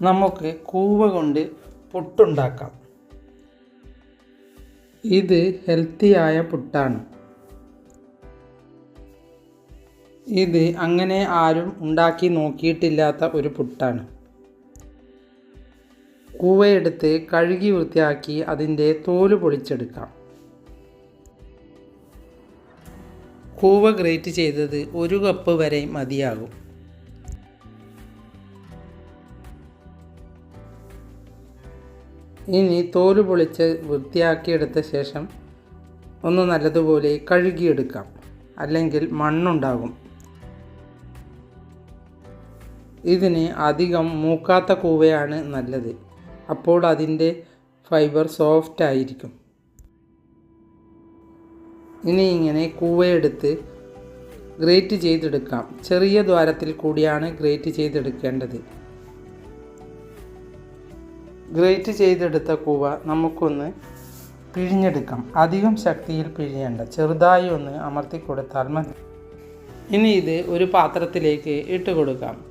നമുക്ക് കൂവ കൊണ്ട് പുട്ടുണ്ടാക്കാം. ഇത് ഹെൽത്തിയായ പുട്ടാണ്. ഇത് അങ്ങനെ ആരും ഉണ്ടാക്കി നോക്കിയിട്ടില്ലാത്ത ഒരു പുട്ടാണ്. കൂവയെടുത്ത് കഴുകി വൃത്തിയാക്കി അതിന്റെ തോൽ പൊളിച്ചെടുക്കാം. കൂവ ഗ്രേറ്റ് ചെയ്തത് ഒരു കപ്പ് വരെ മതിയാകും. ഇനി തോൽ പൊളിച്ച് വൃത്തിയാക്കിയെടുത്ത ശേഷം ഒന്ന് നല്ലതുപോലെ കഴുകിയെടുക്കാം. അല്ലെങ്കിൽ മണ്ണുണ്ടാകും. ഇതിന് അധികം മൂക്കാത്ത കൂവയാണ് നല്ലത്. അപ്പോൾ അതിന്റെ ഫൈബർ സോഫ്റ്റ് ആയിരിക്കും. ഇനി ഇങ്ങനെ കൂവയെടുത്ത് ഗ്രേറ്റ് ചെയ്തെടുക്കാം. ചെറിയ ദ്വാരത്തിൽ കൂടിയാണ് ഗ്രേറ്റ് ചെയ്തെടുക്കേണ്ടത്. ഗ്രേറ്റ് ചെയ്തെടുത്ത കൂവ നമുക്കൊന്ന് പിഴിഞ്ഞെടുക്കാം. അധികം ശക്തിയിൽ പിഴിയേണ്ട ചെറുതായി ഒന്ന് അമർത്തി കൊടുത്താൽ മതി. ഇനി ഇത് ഒരു പാത്രത്തിലേക്ക് ഇട്ട് കൊടുക്കാം.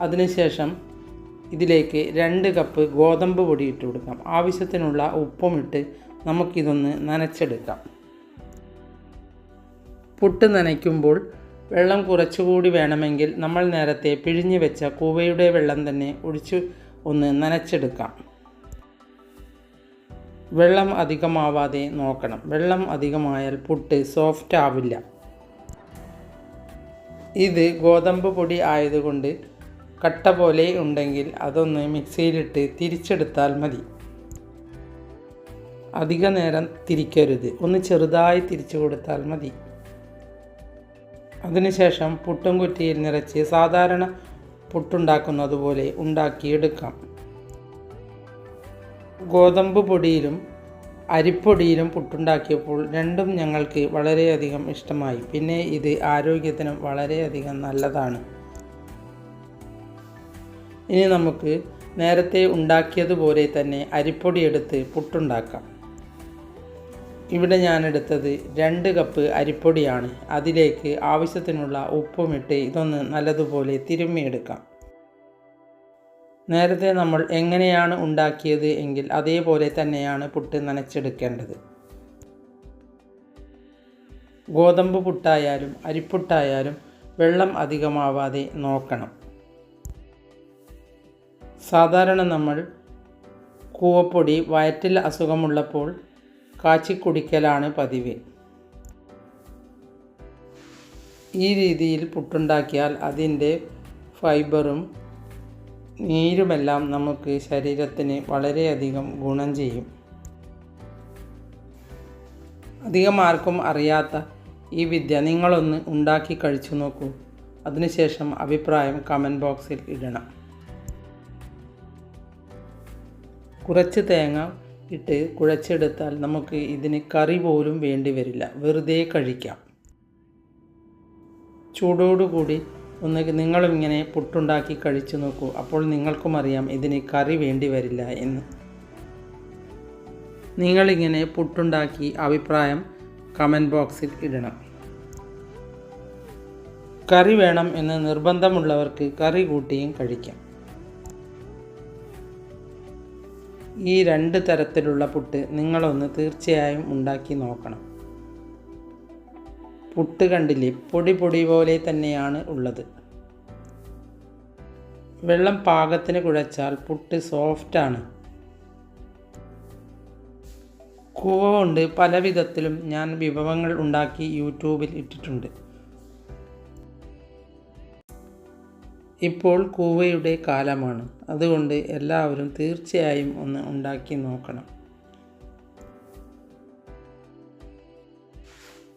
അതിനുശേഷം ഇതിലേക്ക് രണ്ട് കപ്പ് ഗോതമ്പ് പൊടി ഇട്ട് കൊടുക്കാം. ആവശ്യത്തിനുള്ള ഉപ്പും ഇട്ട് നമുക്കിതൊന്ന് നനച്ചെടുക്കാം. പുട്ട് നനയ്ക്കുമ്പോൾ വെള്ളം കുറച്ചുകൂടി വേണമെങ്കിൽ നമ്മൾ നേരത്തെ പിഴിഞ്ഞു വെച്ച കൂവയുടെ വെള്ളം തന്നെ ഒഴിച്ച് ഒന്ന് നനച്ചെടുക്കാം. വെള്ളം അധികമാവാതെ നോക്കണം. വെള്ളം അധികമായാൽ പുട്ട് സോഫ്റ്റ് ആവില്ല. ഇത് ഗോതമ്പ് പൊടി ആയതുകൊണ്ട് കട്ട പോലെ ഉണ്ടെങ്കിൽ അതൊന്ന് മിക്സിയിലിട്ട് തിരിച്ചെടുത്താൽ മതി. അധിക നേരം തിരിക്കരുത്. ഒന്ന് ചെറുതായി തിരിച്ചു കൊടുത്താൽ മതി. അതിനുശേഷം പുട്ടും കുറ്റിയിൽ നിറച്ച് സാധാരണ പുട്ടുണ്ടാക്കുന്നത് പോലെ ഉണ്ടാക്കിയെടുക്കാം. ഗോതമ്പ് പൊടിയിലും അരിപ്പൊടിയിലും പുട്ടുണ്ടാക്കിയപ്പോൾ രണ്ടും ഞങ്ങൾക്ക് വളരെയധികം ഇഷ്ടമായി. പിന്നെ ഇത് ആരോഗ്യത്തിനും വളരെയധികം നല്ലതാണ്. ഇനി നമുക്ക് നേരത്തെ ഉണ്ടാക്കിയതുപോലെ തന്നെ അരിപ്പൊടി എടുത്ത് പുട്ടുണ്ടാക്കാം. ഇവിടെ ഞാൻ എടുത്തത് രണ്ട് കപ്പ് അരിപ്പൊടിയാണ്. അതിലേക്ക് ആവശ്യത്തിനുള്ള ഉപ്പുമിട്ട് ഇതൊന്ന് നല്ലതുപോലെ തിരുമ്മിയെടുക്കാം. നേരത്തെ നമ്മൾ എങ്ങനെയാണ് ഉണ്ടാക്കിയത് എങ്കിൽ അതേപോലെ തന്നെയാണ് പുട്ട് നനച്ചെടുക്കേണ്ടത്. ഗോതമ്പ് പുട്ടായാലും അരിപ്പുട്ടായാലും വെള്ളം അധികമാവാതെ നോക്കണം. സാധാരണ നമ്മൾ കൂവപ്പൊടി വയറ്റിൽ അസുഖമുള്ളപ്പോൾ കാച്ചി കുടിക്കലാണ് പതിവ്. ഈ രീതിയിൽ പുട്ടുണ്ടാക്കിയാൽ അതിന്റെ ഫൈബറും നീരുമെല്ലാം നമുക്ക് ശരീരത്തിന് വളരെയധികം ഗുണം ചെയ്യും. അധികം ആർക്കും അറിയാത്ത ഈ വിദ്യ നിങ്ങളൊന്ന് ഉണ്ടാക്കി കഴിച്ചു നോക്കൂ. അതിനുശേഷം അഭിപ്രായം കമന്റ് ബോക്സിൽ ഇടണം. കുറച്ച് തേങ്ങ ഇട്ട് കുഴച്ചെടുത്താൽ നമുക്ക് ഇതിന് കറി പോലും വേണ്ടി വരില്ല. വെറുതെ കഴിക്കാം. ചൂടോടുകൂടി ഒന്ന് നിങ്ങളും ഇങ്ങനെ പുട്ടുണ്ടാക്കി കഴിച്ചു നോക്കൂ. അപ്പോൾ നിങ്ങൾക്കും അറിയാം ഇതിന് കറി വേണ്ടി വരില്ല എന്ന്. നിങ്ങളിങ്ങനെ പുട്ടുണ്ടാക്കി അഭിപ്രായം കമന്റ് ബോക്സിൽ ഇടണം. കറി വേണം എന്ന് നിർബന്ധമുള്ളവർക്ക് കറി കൂട്ടിയും കഴിക്കാം. ഈ രണ്ട് തരത്തിലുള്ള പുട്ട് നിങ്ങളൊന്ന് തീർച്ചയായും ഉണ്ടാക്കി നോക്കണം. പുട്ട് കണ്ടില്ലേ? പൊടി പൊടി പോലെ തന്നെയാണ് ഉള്ളത്. വെള്ളം പാകത്തിന് കുഴച്ചാൽ പുട്ട് സോഫ്റ്റാണ് കൂവ കൊണ്ട് പല വിധത്തിലും ഞാൻ വിഭവങ്ങൾ ഉണ്ടാക്കി യൂട്യൂബിൽ ഇട്ടിട്ടുണ്ട്. ഇപ്പോൾ കൂവയുടെ കാലമാണ്. അതുകൊണ്ട് എല്ലാവരും തീർച്ചയായും ഒന്ന് ഉണ്ടാക്കി നോക്കണം.